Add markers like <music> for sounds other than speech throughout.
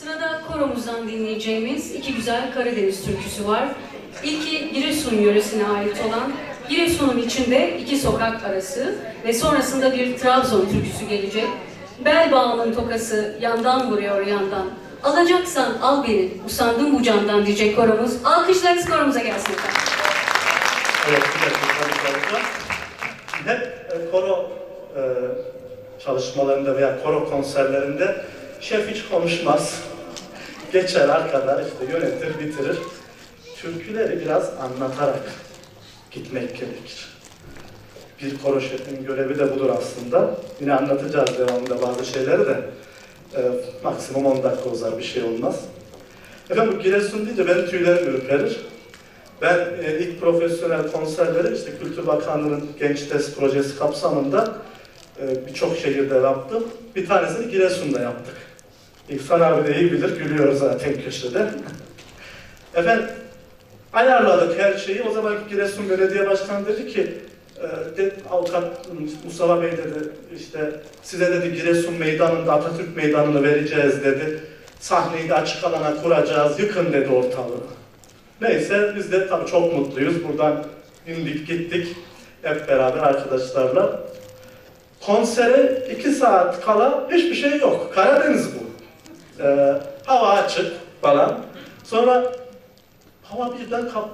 Sırada koromuzdan dinleyeceğimiz iki güzel Karadeniz türküsü var. İlki Giresun yöresine ait olan Giresun'un içinde iki sokak arası ve sonrasında bir Trabzon türküsü gelecek. Bel bağımın tokası yandan vuruyor yandan. Alacaksan al beni, usandım bu candan diyecek koromuz. Alkışlarınız korumuza gelsin efendim. Evet. Hep e, koro e, çalışmalarında veya koro konserlerinde şef hiç konuşmaz. Geçer arkada işte yönetir, bitirir. Türküleri biraz anlatarak gitmek gerekir. Bir koro şefinin görevi de budur aslında. Yine anlatacağız devamında bazı şeyleri de. E, maksimum 10 dakika uzar bir şey olmaz. Efendim Giresun deyince benim tüylerim ürperir. Ben e, ilk profesyonel konserleri işte Kültür Bakanlığı'nın Genç Test Projesi kapsamında e, birçok şehirde yaptım. Bir tanesini Giresun'da yaptık. İhsan abi de iyi bilir, gülüyor zaten köşede. Efendim, ayarladık her şeyi. O zamanki Giresun Belediye Başkanı dedi ki, e, de, avukat Mustafa Bey dedi, işte size dedi Giresun Meydanı'nda Atatürk Meydanı'nı vereceğiz dedi. Sahneyi de açık alana kuracağız, yıkın dedi ortalığı. Neyse biz de tabii çok mutluyuz. Buradan indik gittik hep beraber arkadaşlarla. Konsere iki saat kala hiçbir şey yok. Karadeniz bu. Ee, hava açık falan. Sonra hava birden kap,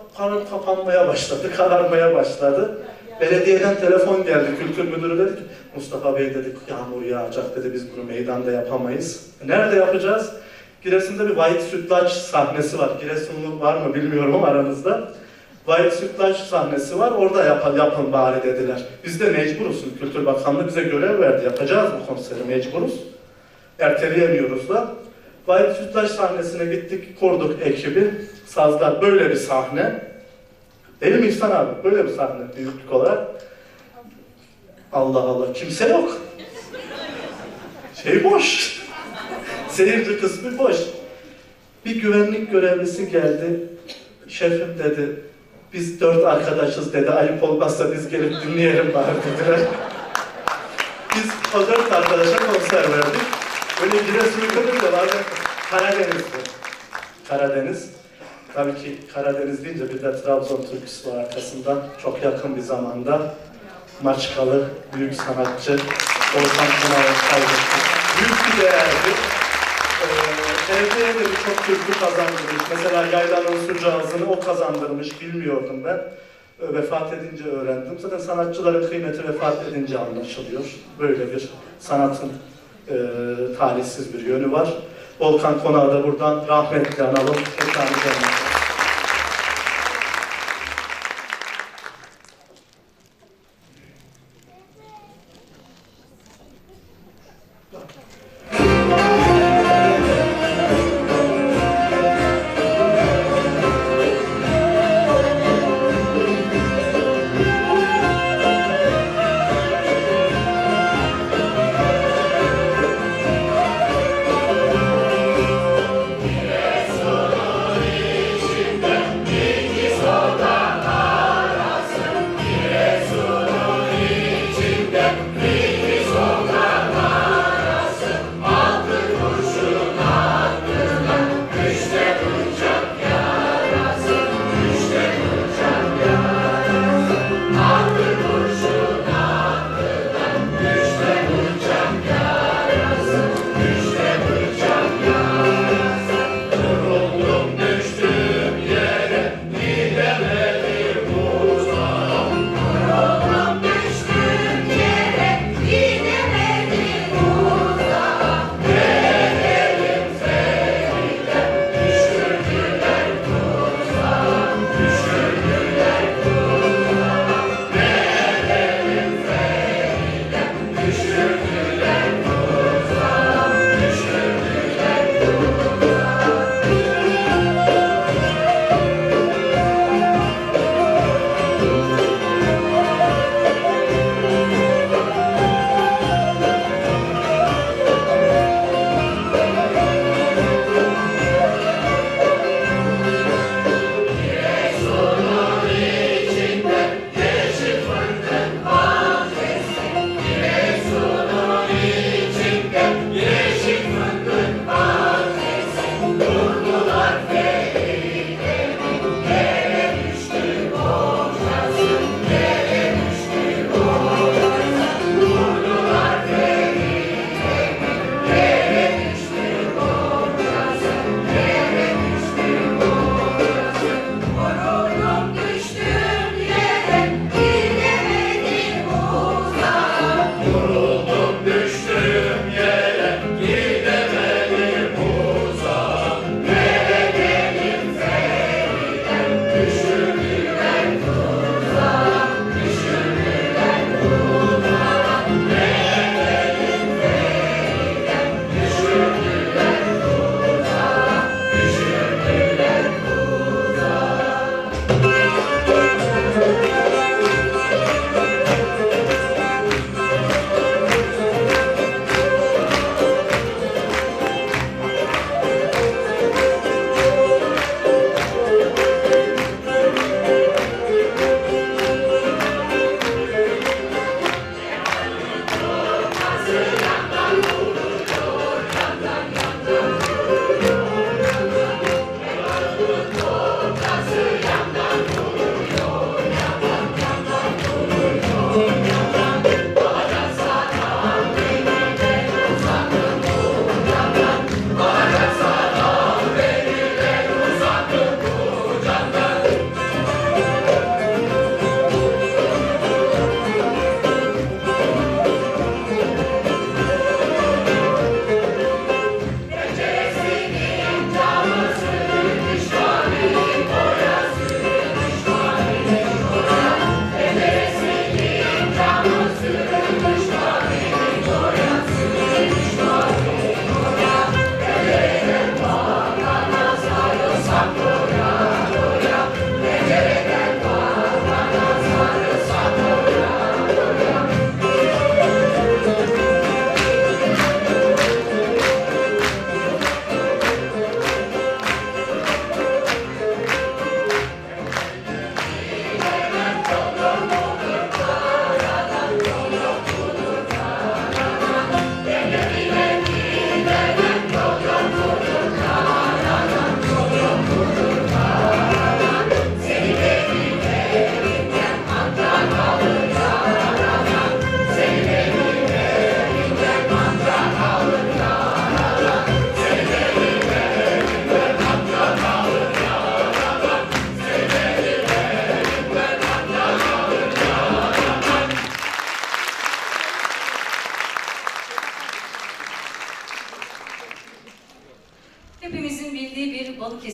kapanmaya başladı, <laughs> kararmaya başladı. Belediyeden telefon geldi. Kültür müdürü dedi ki Mustafa Bey dedi yağmur yağacak dedi biz bunu meydanda yapamayız. Nerede yapacağız? Giresun'da bir White Sütlaç sahnesi var. Giresunlu var mı bilmiyorum ama <laughs> aranızda. White Sütlaç sahnesi var. Orada yapın, yapın bari dediler. Biz de mecburuz. Kültür Bakanlığı bize görev verdi. Yapacağız bu konseri mecburuz. Erteleyemiyoruz da. White Sütlaç sahnesine gittik, kurduk ekibi. Sazlar böyle bir sahne. Değil mi İhsan abi? Böyle bir sahne büyüklük olarak. Allah Allah. Kimse yok. Şey boş. Seyirci kısmı boş. Bir güvenlik görevlisi geldi. Şefim dedi, biz dört arkadaşız dedi, ayıp olmazsa biz gelip dinleyelim bari dediler. Biz o dört arkadaşa konser verdik. Böyle Giresun'u da var Karadeniz'de. Karadeniz. Tabii ki Karadeniz deyince bir de Trabzon türküsü var arkasından. Çok yakın bir zamanda Maçkalı büyük sanatçı Orhan Pınar'ı kaybettik. Büyük bir değerdi. Ee, TRT'ye de birçok türkü kazandırmış. Mesela Yaylan'ın Sucağızı'nı o kazandırmış, bilmiyordum ben. Ee, vefat edince öğrendim. Zaten sanatçıların kıymeti vefat edince anlaşılıyor. Böyle bir sanatın e, talihsiz bir yönü var. Volkan Konağı da buradan rahmetli analım. Mekanı